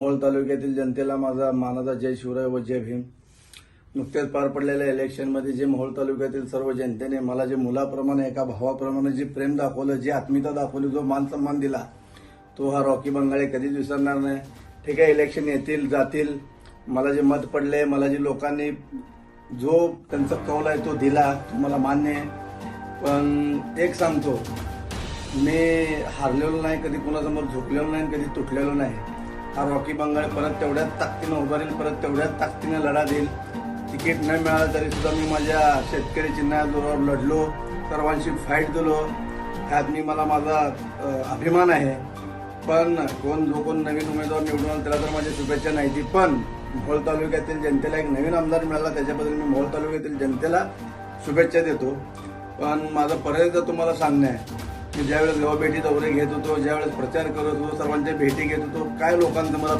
मोहोळ तालुक्यातील जनतेला माझा मानाचा जय शिवराय व जय भीम. नुकत्याच पार पडलेल्या इलेक्शनमध्ये जे मोहोळ तालुक्यातील सर्व जनतेने मला जे मुलाप्रमाणे एका भावाप्रमाणे जे प्रेम दाखवलं जी आत्मीयता दाखवली जो मान सन्मान दिला तो हा रॉकी बंगाळे कधीच विसरणार नाही. ठीक आहे इलेक्शन येतील जातील. मला जे मत पडले मला जे लोकांनी जो त्यांचा कौल आहे तो दिला तो मला मान्य आहे. पण एक सांगतो मी हारलेलो नाही कधी कुणासमोर झोपलेलो नाही कधी तुटलेलो नाही. हा रॉकी बंगाल परत तेवढ्याच ताकदीनं उभारेल परत तेवढ्याच ताकदीनं लढा देईल. तिकीट न मिळालं तरी सुद्धा मी माझ्या शेतकरी चिन्हाबरोबर लढलो सर्वांशी फाईट दिलो ह्यात मी मला माझा अभिमान आहे. पण कोण जो कोण नवीन उमेदवार निवडून आला त्याला तर माझ्या शुभेच्छा नाही ती. पण मोहोळ तालुक्यातील जनतेला एक नवीन आमदार मिळाला त्याच्याबद्दल मी मोहोळ तालुक्यातील जनतेला शुभेच्छा देतो. पण माझं पर्याय तुम्हाला सांगणं आहे की ज्यावेळेस गावभेटी दौरे घेत होतो ज्यावेळेस प्रचार करत होतो सर्वांच्या भेटी घेत होतो काय लोकांचं मला